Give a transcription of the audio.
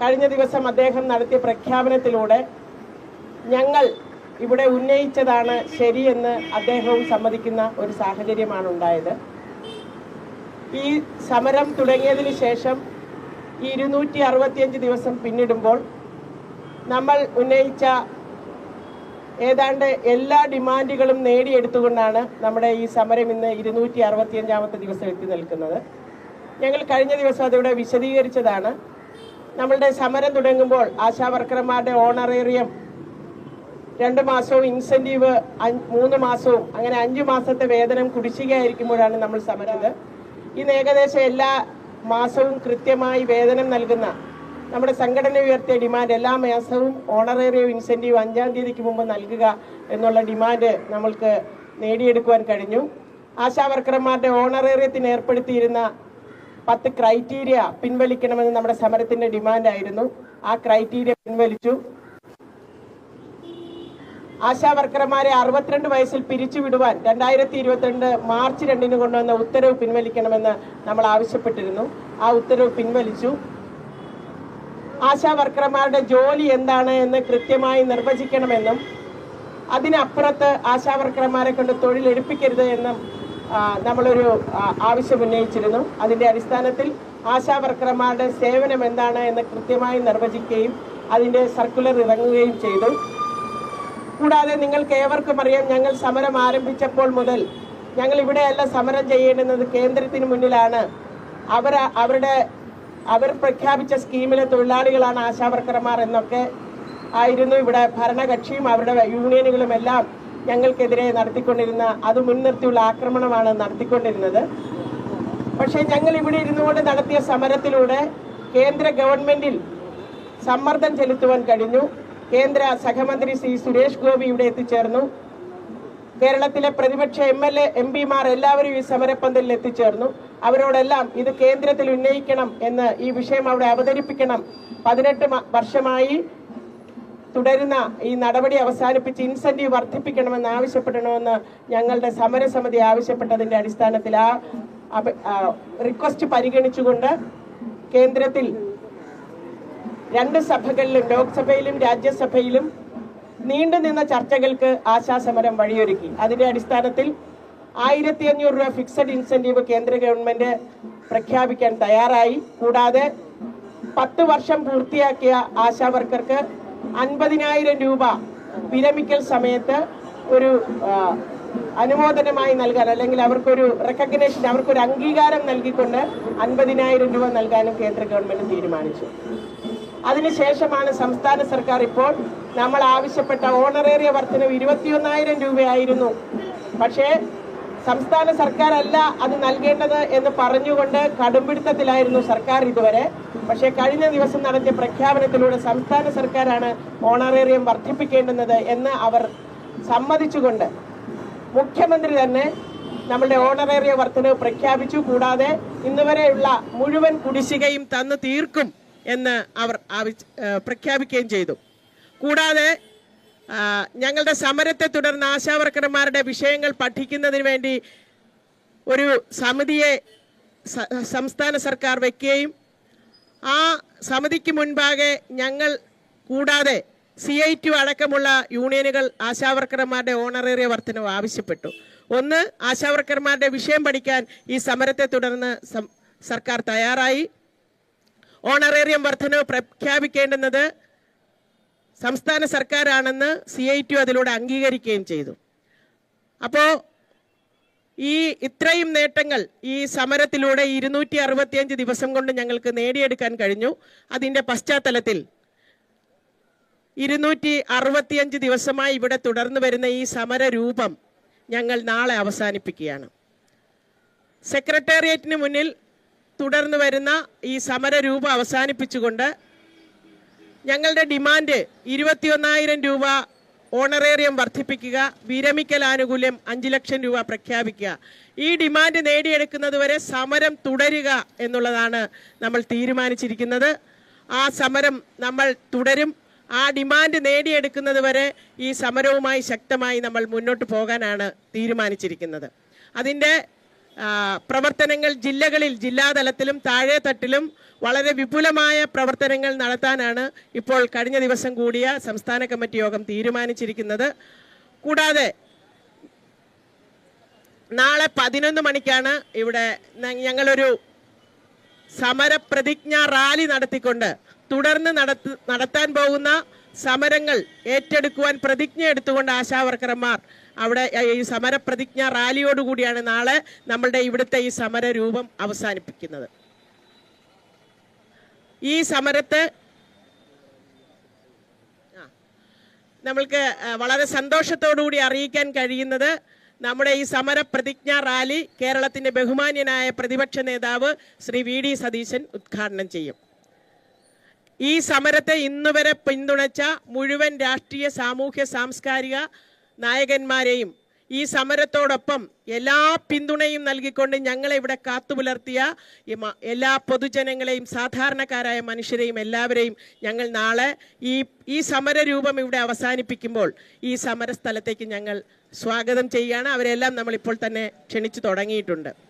കഴിഞ്ഞ ദിവസം അദ്ദേഹം നടത്തിയ പ്രഖ്യാപനത്തിലൂടെ ഞങ്ങൾ ഇവിടെ ഉന്നയിച്ചതാണ് ശരിയെന്ന് അദ്ദേഹവും സമ്മതിക്കുന്ന ഒരു സാഹചര്യമാണ് ഉണ്ടായത്. ഈ സമരം തുടങ്ങിയതിന് ശേഷം ഈ ഇരുന്നൂറ്റി അറുപത്തിയഞ്ച് ദിവസം പിന്നിടുമ്പോൾ നമ്മൾ ഉന്നയിച്ച ഏതാണ്ട് എല്ലാ ഡിമാൻഡുകളും നേടിയെടുത്തുകൊണ്ടാണ് നമ്മുടെ ഈ സമരം ഇന്ന് ഇരുന്നൂറ്റി അറുപത്തിയഞ്ചാമത്തെ ദിവസം എത്തി നിൽക്കുന്നത്. ഞങ്ങൾ കഴിഞ്ഞ ദിവസം അതിവിടെ വിശദീകരിച്ചതാണ്. നമ്മളുടെ സമരം തുടങ്ങുമ്പോൾ ആശാവർക്കർമാരുടെ ഓണറേറിയം രണ്ട് മാസവും ഇൻസെന്റീവ് മൂന്ന് മാസവും അങ്ങനെ അഞ്ചു മാസത്തെ വേതനം കുടിശ്ശികയായിരിക്കുമ്പോഴാണ് നമ്മൾ സമരത്. ഇന്ന് ഏകദേശം എല്ലാ മാസവും കൃത്യമായി വേതനം നൽകുന്ന നമ്മുടെ സംഘടന ഉയർത്തിയ ഡിമാൻഡ് എല്ലാ മാസവും ഓണറേറിയം ഇൻസെന്റീവ് അഞ്ചാം തീയതിക്ക് മുമ്പ് നൽകുക എന്നുള്ള ഡിമാൻഡ് നമ്മൾക്ക് നേടിയെടുക്കുവാൻ കഴിഞ്ഞു. ആശാവർക്കർമാരുടെ ഓണറേറിയത്തിന് ഏർപ്പെടുത്തിയിരുന്ന പത്ത് ക്രൈറ്റീരിയ പിൻവലിക്കണമെന്ന് നമ്മുടെ സമരത്തിന്റെ ഡിമാൻഡ് ആയിരുന്നു. ആ ക്രൈറ്റീരിയ പിൻവലിച്ചു. ആശാ വർക്കർമാരെ അറുപത്തിരണ്ട് വയസ്സിൽ പിരിച്ചുവിടുവാൻ രണ്ടായിരത്തി ഇരുപത്തിരണ്ട് മാർച്ച് രണ്ടിന് കൊണ്ടുവന്ന ഉത്തരവ് പിൻവലിക്കണമെന്ന് നമ്മൾ ആവശ്യപ്പെട്ടിരുന്നു. ആ ഉത്തരവ് പിൻവലിച്ചു. ആശാ വർക്കർമാരുടെ ജോലി എന്താണ് എന്ന് കൃത്യമായി നിർവചിക്കണമെന്നും അതിനപ്പുറത്ത് ആശാ വർക്കർമാരെ കൊണ്ട് തൊഴിലെടുപ്പിക്കരുത് എന്നും നമ്മളൊരു ആവശ്യം ഉന്നയിച്ചിരുന്നു. അതിന്റെ അടിസ്ഥാനത്തിൽ ആശാവർക്കർമാരുടെ സേവനം എന്താണ് എന്ന് കൃത്യമായി നിർവചിക്കുകയും അതിന്റെ സർക്കുലർ ഇറങ്ങുകയും ചെയ്തു. കൂടാതെ നിങ്ങൾക്ക് ഏവർക്കും അറിയാം ഞങ്ങൾ സമരം ആരംഭിച്ചപ്പോൾ മുതൽ ഞങ്ങൾ ഇവിടെയല്ല സമരം ചെയ്യേണ്ടുന്നത് കേന്ദ്രത്തിന് മുന്നിലാണ്. അവർ അവരുടെ അവർ പ്രഖ്യാപിച്ച സ്കീമിലെ തൊഴിലാളികളാണ് ആശാവർക്കർമാർ എന്നൊക്കെ ആയിരുന്നു ഇവിടെ ഭരണകക്ഷിയും അവരുടെ യൂണിയനുകളും എല്ലാം ഞങ്ങൾക്കെതിരെ നടത്തിക്കൊണ്ടിരുന്ന അത് മുൻനിർത്തിയുള്ള ആക്രമണമാണ് നടത്തിക്കൊണ്ടിരുന്നത്. പക്ഷേ ഞങ്ങൾ ഇവിടെ ഇരുന്നുകൊണ്ട് നടത്തിയ സമരത്തിലൂടെ കേന്ദ്ര ഗവൺമെന്റിൽ സമ്മർദ്ദം ചെലുത്തുവാൻ കഴിഞ്ഞു. കേന്ദ്ര സഹമന്ത്രി ശ്രീ സുരേഷ് ഗോപി ഇവിടെ എത്തിച്ചേർന്നു. കേരളത്തിലെ പ്രതിപക്ഷ എം എൽ എ എം പിമാർ എല്ലാവരും ഈ സമരപ്പന്തലിൽ എത്തിച്ചേർന്നു. അവരോടെല്ലാം ഇത് കേന്ദ്രത്തിൽ ഉന്നയിക്കണം എന്ന് ഈ വിഷയം അവിടെ അവതരിപ്പിക്കണം. പതിനെട്ട് വർഷമായി തുടരുന്ന ഈ നടപടി അവസാനിപ്പിച്ച് ഇൻസെന്റീവ് വർദ്ധിപ്പിക്കണമെന്ന് ആവശ്യപ്പെടണമെന്ന് ഞങ്ങളുടെ സമരസമിതി ആവശ്യപ്പെട്ടതിന്റെ അടിസ്ഥാനത്തിൽ ആ റിക്വസ്റ്റ് പരിഗണിച്ചുകൊണ്ട് കേന്ദ്രത്തിൽ രണ്ട് സഭകളിലും ലോക്സഭയിലും രാജ്യസഭയിലും നീണ്ടുനിന്ന ചർച്ചകൾക്ക് ആശാസമരം വഴിയൊരുക്കി. അതിന്റെ അടിസ്ഥാനത്തിൽ ആയിരത്തി അഞ്ഞൂറ് രൂപ ഫിക്സഡ് ഇൻസെന്റീവ് കേന്ദ്ര ഗവൺമെന്റ് പ്രഖ്യാപിക്കാൻ തയ്യാറായി. കൂടാതെ പത്ത് വർഷം പൂർത്തിയാക്കിയ ആശാ വർക്കർക്ക് അൻപതിനായിരം രൂപ വിരമിക്കൽ സമയത്ത് ഒരു അനുമോദനമായി നൽകാൻ അല്ലെങ്കിൽ അവർക്കൊരു റെക്കഗ്നേഷൻ അവർക്കൊരു അംഗീകാരം നൽകിക്കൊണ്ട് അൻപതിനായിരം രൂപ നൽകാനും കേന്ദ്ര ഗവൺമെന്റ് തീരുമാനിച്ചു. അതിനുശേഷമാണ് സംസ്ഥാന സർക്കാർ ഇപ്പോൾ നമ്മൾ ആവശ്യപ്പെട്ട ഓണറേറിയ വർധനവ് ഇരുപത്തിയൊന്നായിരം രൂപയായിരുന്നു. പക്ഷേ സംസ്ഥാന സർക്കാരല്ല അത് നൽകേണ്ടത് എന്ന് പറഞ്ഞുകൊണ്ട് കടുംപിടുത്തത്തിലായിരുന്നു സർക്കാർ ഇതുവരെ. പക്ഷേ കഴിഞ്ഞ ദിവസം നടത്തിയ പ്രഖ്യാപനത്തിലൂടെ സംസ്ഥാന സർക്കാരാണ് ഓണറേറിയം വർദ്ധിപ്പിക്കേണ്ടുന്നത് എന്ന് അവർ സമ്മതിച്ചുകൊണ്ട് മുഖ്യമന്ത്രി തന്നെ നമ്മളുടെ ഓണറേറിയ വർധനവ് പ്രഖ്യാപിച്ചു. കൂടാതെ ഇന്നുവരെയുള്ള മുഴുവൻ കുടിശ്ശികയും തന്നു തീർക്കും എന്ന് അവർ പ്രഖ്യാപിക്കുകയും ചെയ്തു. കൂടാതെ ഞങ്ങളുടെ സമരത്തെ തുടർന്ന് ആശാവർക്കർമാരുടെ വിഷയങ്ങൾ പഠിക്കുന്നതിന് വേണ്ടി ഒരു സമിതിയെ സംസ്ഥാന സർക്കാർ വെക്കുകയും ആ സമിതിക്ക് മുൻപാകെ ഞങ്ങൾ കൂടാതെ സി ഐ ടി അടക്കമുള്ള യൂണിയനുകൾ ആശാവർക്കർമാരുടെ ഓണറേറിയ വർധനവ് ആവശ്യപ്പെട്ടു. ഒന്ന് ആശാവർക്കർമാരുടെ വിഷയം പഠിക്കാൻ ഈ സമരത്തെ തുടർന്ന് സർക്കാർ തയ്യാറായി. ഓണറേറിയം വർധനവ് പ്രഖ്യാപിക്കേണ്ടുന്നത് സംസ്ഥാന സർക്കാരാണെന്ന് സി ഐ ടി അതിലൂടെ അംഗീകരിക്കുകയും ചെയ്തു. അപ്പോൾ ഈ ഇത്രയും നേട്ടങ്ങൾ ഈ സമരത്തിലൂടെ ഇരുന്നൂറ്റി അറുപത്തിയഞ്ച് ദിവസം കൊണ്ട് ഞങ്ങൾക്ക് നേടിയെടുക്കാൻ കഴിഞ്ഞു. അതിന്റെ പശ്ചാത്തലത്തിൽ ഇരുന്നൂറ്റി അറുപത്തിയഞ്ച് ദിവസമായി ഇവിടെ തുടർന്നു വരുന്ന ഈ സമരരൂപം ഞങ്ങൾ നാളെ അവസാനിപ്പിക്കുകയാണ്. സെക്രട്ടേറിയറ്റിന് മുന്നിൽ തുടർന്നു വരുന്ന ഈ സമരരൂപം അവസാനിപ്പിച്ചുകൊണ്ട് ഞങ്ങളുടെ ഡിമാൻഡ് ഇരുപത്തിയൊന്നായിരം രൂപ ഓണറേറിയം വർദ്ധിപ്പിക്കുക വിരമിക്കൽ ആനുകൂല്യം അഞ്ച് ലക്ഷം രൂപ പ്രഖ്യാപിക്കുക. ഈ ഡിമാൻഡ് നേടിയെടുക്കുന്നതുവരെ സമരം തുടരുക എന്നുള്ളതാണ് നമ്മൾ തീരുമാനിച്ചിരിക്കുന്നത്. ആ സമരം നമ്മൾ തുടരും. ആ ഡിമാൻഡ് നേടിയെടുക്കുന്നത് വരെ ഈ സമരവുമായി ശക്തമായി നമ്മൾ മുന്നോട്ട് പോകാനാണ് തീരുമാനിച്ചിരിക്കുന്നത്. അതിന്റെ പ്രവർത്തനങ്ങൾ ജില്ലകളിൽ ജില്ലാതലത്തിലും താഴെ തട്ടിലും വളരെ വിപുലമായ പ്രവർത്തനങ്ങൾ നടത്താനാണ് ഇപ്പോൾ കഴിഞ്ഞ ദിവസം കൂടിയ സംസ്ഥാന കമ്മിറ്റി യോഗം തീരുമാനിച്ചിരിക്കുന്നത്. കൂടാതെ നാളെ പതിനൊന്ന് മണിക്കാണ് ഇവിടെ ഞങ്ങളൊരു സമരപ്രതിജ്ഞ റാലി നടത്തിക്കൊണ്ട് തുടർന്ന് നടത്ത് നടത്താൻ പോകുന്ന സമരങ്ങൾ ഏറ്റെടുക്കുവാൻ പ്രതിജ്ഞ എടുത്തുകൊണ്ട് ആശാവർക്കർമാർ അവിടെ ഈ സമരപ്രതിജ്ഞ റാലിയോടുകൂടിയാണ് നാളെ നമ്മളുടെ ഇവിടുത്തെ ഈ സമര രൂപം അവസാനിപ്പിക്കുന്നത്. ഈ സമരത്തെ നമ്മൾക്ക് വളരെ സന്തോഷത്തോടുകൂടി അറിയിക്കാൻ കഴിയുന്നത് നമ്മുടെ ഈ സമര പ്രതിജ്ഞ റാലി കേരളത്തിന്റെ ബഹുമാന്യനായ പ്രതിപക്ഷ നേതാവ് ശ്രീ വി ഡി സതീശൻ ഉദ്ഘാടനം ചെയ്യും. ഈ സമരത്തെ ഇന്നുവരെ പിന്തുണച്ച മുഴുവൻ രാഷ്ട്രീയ സാമൂഹ്യ സാംസ്കാരിക നായകന്മാരെയും ഈ സമരത്തോടൊപ്പം എല്ലാ പിന്തുണയും നൽകിക്കൊണ്ട് ഞങ്ങളെ ഇവിടെ കാത്തുപുലർത്തിയ എല്ലാ പൊതുജനങ്ങളെയും സാധാരണക്കാരായ മനുഷ്യരെയും എല്ലാവരെയും ഞങ്ങൾ നാളെ ഈ ഈ സമരരൂപം ഇവിടെ അവസാനിപ്പിക്കുമ്പോൾ ഈ സമരസ്ഥലത്തേക്ക് ഞങ്ങൾ സ്വാഗതം ചെയ്യുകയാണ്. അവരെല്ലാം നമ്മളിപ്പോൾ തന്നെ ക്ഷണിച്ചു തുടങ്ങിയിട്ടുണ്ട്.